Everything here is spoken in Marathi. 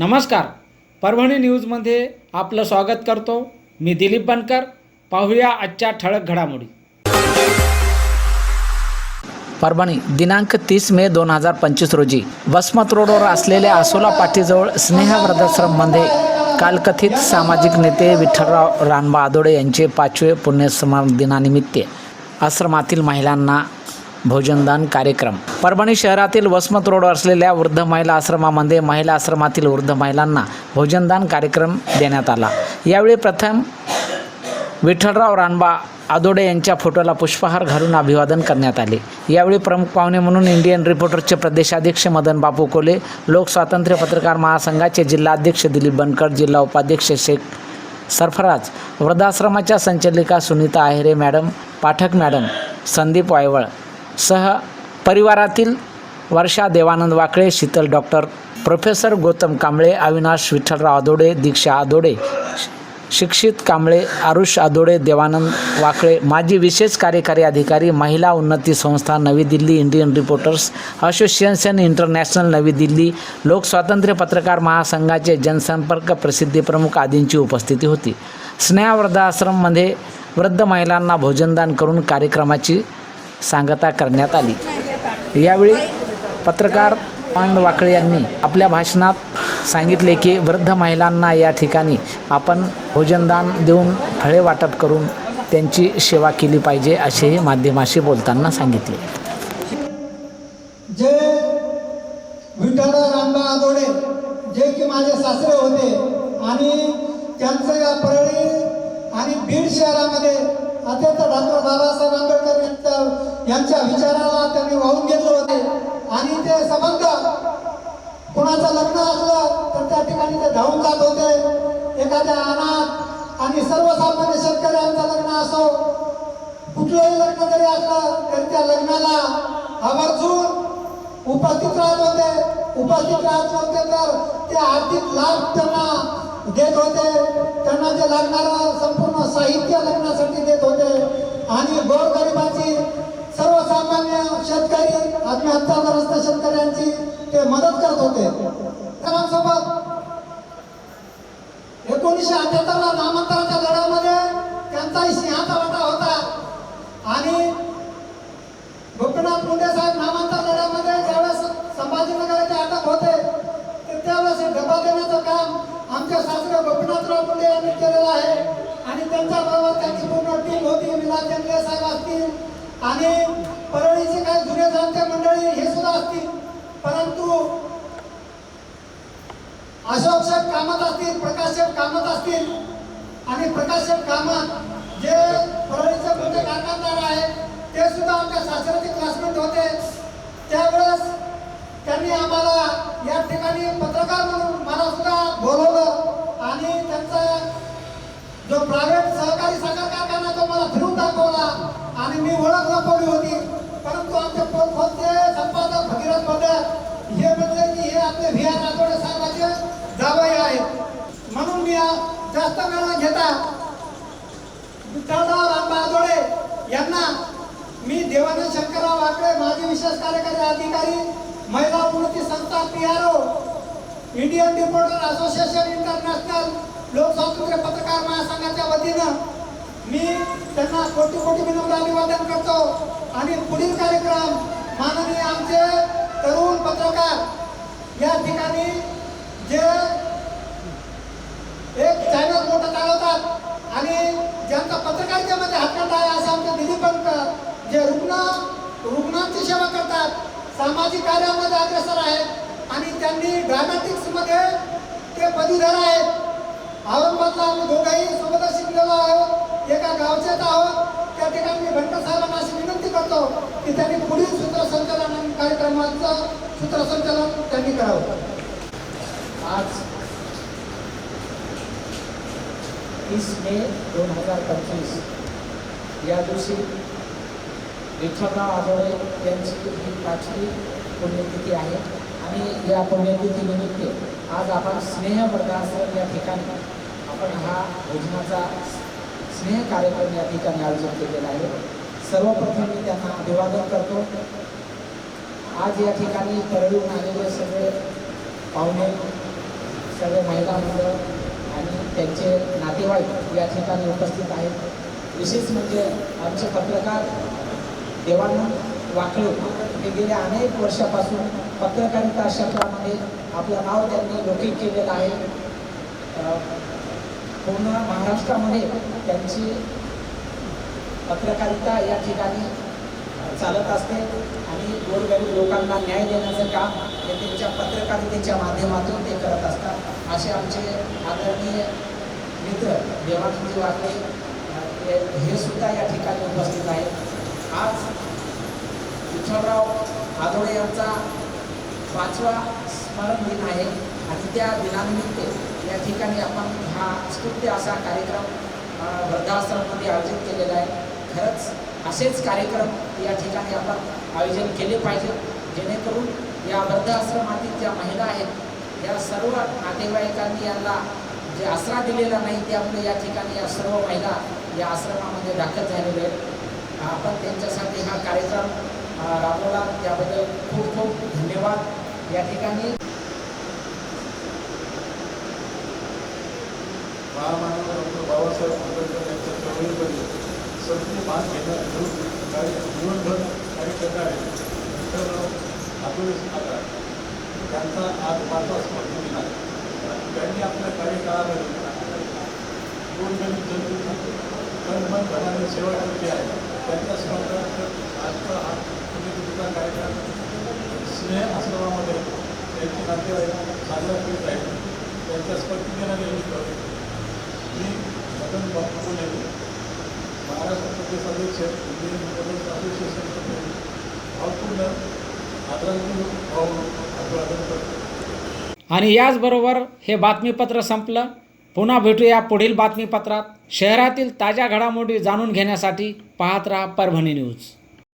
नमस्कार. परभणी न्यूजमध्ये आपलं स्वागत करतो. मी दिलीप बनकर. पाहूया आजच्या ठळक घडामोडी. परभणी दिनांक तीस मे दोन हजार पंचवीस रोजी वसमत रोडवर असलेल्या आसोला पाटीजवळ स्नेह वृद्धाश्रममध्ये कालकथित सामाजिक नेते विठ्ठलराव रानबा आदोडे यांचे पाचवे पुण्यस्मरण दिनानिमित्त आश्रमातील महिलांना भोजनदान कार्यक्रम. परभणी शहरातील वसमत रोडवर असलेल्या वृद्ध महिला आश्रमामध्ये महिला आश्रमातील वृद्ध महिलांना भोजनदान कार्यक्रम देण्यात आला. यावेळी प्रथम विठ्ठलराव रानबा आदोडे यांच्या फोटोला पुष्पहार घालून अभिवादन करण्यात आले. यावेळी प्रमुख पाहुणे म्हणून इंडियन रिपोर्टरचे प्रदेशाध्यक्ष मदन बापू कोले लोकस्वातंत्र्य पत्रकार महासंघाचे जिल्हाध्यक्ष दिलीप बनकर जिल्हा उपाध्यक्ष शेख सरफराज वृद्धाश्रमाच्या संचालिका सुनीता आहेरे मॅडम पाठक मॅडम संदीप वायवळ सह परिवारातील वर्षा देवानंद वाकळे शीतल डॉक्टर प्रोफेसर गौतम कांबळे अविनाश विठ्ठलराव आदोडे दीक्षा आदोडे शिक्षित कांबळे आरुष आदोडे देवानंद वाकळे माजी विशेष कार्यकारी अधिकारी महिला उन्नती संस्था नवी Delhi Indian reporters association international नवी दिल्ली लोकस्वातंत्र्य पत्रकार महासंघाचे जनसंपर्क प्रसिद्धी प्रमुख आदींची उपस्थिती होती. स्नेहा वृद्धाश्रममध्ये वृद्ध महिलांना भोजनदान करून कार्यक्रमाची सांगता करण्यात आली. यावेळी पत्रकार पांड वाकळे यांनी आपल्या भाषणात सांगितले की वृद्ध महिलांना या ठिकाणी आपण भोजनदान देऊन फळे वाटप करून त्यांची सेवा केली पाहिजे असेही माध्यमाशी बोलताना सांगितले. जे विठ्ठलराव रामबा आदोडे जे की माझे सासरे होते आणि त्यांचं या परळी आणि बीड शहरामध्ये अत्यंत डॉक्टर बाबासाहेब आंबेडकर यांच्या यांच्या विचाराला त्यांनी वाहून घेतले होते. आणि ते संबंध कोणाचं लग्न असलं तर त्या ठिकाणी ते धावून जात होते. एखाद्या अनाथ आणि सर्वसामान्य शेतकऱ्यांचं लग्न असो कुठलंही लग्न जरी असलं तरी त्या लग्नाला आवर्जून उपस्थित राहत होते. उपस्थित राहत होते तर ते आर्थिक लाभ त्यांना देत होते. त्यांना जे लागणारं संपूर्ण साहित्य लग्नासाठी देत होते. आणि गोरगरिबाची शेतकरी आत्महत्याग्रस्त शेतकऱ्यांची ते मदत करत होते. सोबत एकोणीसशे अठ्याहत्तरला नामांतराच्या लढ्यामध्ये त्यांचाही सिंहाचा वाटा होता. आणि गोपीनाथ मुंडे साहेब नामांतर लढ्यामध्ये ज्यावेळेस संभाजीनगराचे अटक होते तर त्यावेळेस हे डबा देण्याचं काम आमचे सासरे गोपीनाथराव मुंडे यांनी केलेलं आहे. आणि त्यांच्याबरोबर त्यांची पूर्ण टीम होती. विलास जंगले साहेब असतील आणि परळीचे काही जुने जाणते मंडळी हे सुद्धा असतील. परंतु अशोक साहेब कामात असतील प्रकाश साहेब कामत असतील आणि प्रकाश साहेब कामत जे परळीचे मोठे कारखानदार आहेत ते सुद्धा आमच्या शास्त्राचे क्लासमेट होते. त्यावेळेस त्यांनी आम्हाला या ठिकाणी पत्रकार म्हणून मला सुद्धा बोलवलं आणि त्यांचा जो प्रायव्हेट सहकारी साखर कारखाना तो मला फिरून दाखवला आणि मी ओळख लपवली होती. परंतु आमचे पोलखोलचे संपादक भगीरथ पदर हे म्हणले की हे आपले व्ही आर राठोडे साहेबाचे जावई आहेत. म्हणून मी जास्त वेळ न घेता विठ्ठलराव रामबा यांना मी देवानंद शंकरराव वाकडे माजी विशेष कार्यकारी अधिकारी महिला उन्नती संस्था P R O Indian reporter association international लोकस्वातंत्र्य पत्रकार महासंघाच्या वतीनं मी त्यांना कोटी कोटी विनम्र अभिवादन करतो. आणि पुढील कार्यक्रम माननीय आमचे तरुण पत्रकार या ठिकाणी जे एक चॅनल मोठं चालवतात आणि ज्यांचा पत्रकारितेमध्ये हातखंड आहे असं आमचे दिलीप बनकर जे रुग्ण रुग्णांची सेवा करतात सामाजिक कार्यामध्ये अग्रेसर आहेत आणि त्यांनी ड्रामॅटिक्समध्ये ते पदवीधर आहेत. औरंगाबादला आम्ही दोघंही सोबतच शिकलेलो आहोत. एका गावचेच आहोत त्या ठिकाणी मी बनकर साहेबांना अशी विनंती करतो की त्यांनी पुढील सूत्रसंचालन आणि कार्यक्रमाचं सूत्रसंचालन त्यांनी करावं. आज तीस मे दोन हजार पंचवीस. या दिवशी विठ्ठलराव आदोळे यांची ही पाचवी पुण्यतिथी आहे आणि या पुण्यतिथीनिमित्त आज आपण स्नेह वृद्धाश्रम या ठिकाणी आपण हा भोजनाचा स्नेह कार्यक्रम या ठिकाणी आयोजित केलेला आहे. सर्वप्रथम मी त्यांना अभिवादन करतो. आज या ठिकाणी परळून आलेले सगळे पाहुणे सगळे महिला मंडळ आणि त्यांचे नातेवाईक या ठिकाणी उपस्थित आहेत. विशेष म्हणजे आमचे पत्रकार देवानंद वाकळे हे गेल्या अनेक वर्षापासून पत्रकारिता क्षेत्रामध्ये आपलं नाव त्यांनी लौकिक केलेलं आहे. पूर्ण महाराष्ट्रामध्ये त्यांची पत्रकारिता या ठिकाणी चालत असते आणि गोरगरीब लोकांना न्याय देण्याचं काम हे त्यांच्या पत्रकारितेच्या माध्यमातून ते करत असतात. असे आमचे आदरणीय मित्र देवानंदजी वाकळे हे- हे सुद्धा या ठिकाणी उपस्थित आहेत. आज विठ्ठलराव आदोळे यांचा पाचवा स्मरण दिन आहे. आणि त्या दिनानिमित्त या ठिकाणी आपण हा स्तुत्य असा कार्यक्रम वृद्धाश्रममध्ये आयोजित केलेला आहे. खरंच असेच कार्यक्रम या ठिकाणी आपण आयोजन केले पाहिजे. जेणेकरून या वृद्धाश्रमातील ज्या महिला आहेत या सर्व नातेवाईकांनी यांना जे आसरा दिलेला नाही त्यामुळे या ठिकाणी या सर्व महिला या आश्रमामध्ये दाखल झालेल्या आहेत. आपण त्यांच्यासाठी हा कार्यक्रम राबवला. त्याबद्दल खूप खूप धन्यवाद. या ठिकाणी महामानव डॉक्टर बाबासाहेब आंबेडकर यांच्या चळवळीमध्ये सक्रिय भाग घेण्यात घेऊन काही जीवनभर कार्य करणारे विठ्ठलराव आठवले आता त्यांचा आज माझा स्मरण दिला. त्यांनी आपल्या कार्यकाळामध्ये गोरगरीब जनतेची तन मन धनाने सेवा केली आहे. त्यांच्या स्मरणार्थ आजचा हा पुण्यतिथीचा कार्यक्रम स्नेह आश्रमामध्ये त्यांचे नातेवाईक साजरा करीत आहेत. त्यांच्या स्मृती दिनानिमित्त मी मदन म्हणजे बापू पुणे महाराष्ट्र प्रदेश अध्यक्ष इंडियन प्रदेश असोसिएशनचे भावपूर्ण आदरांजली भाऊ अभिवादन करतो. आणि याचबरोबर हे बातमीपत्र संपलं. पुन्हा भेटूया पुढील बातमीपत्रात. शहरातील ताज्या घडामोडी जाणून घेण्यासाठी पाहत राहा परभणी न्यूज.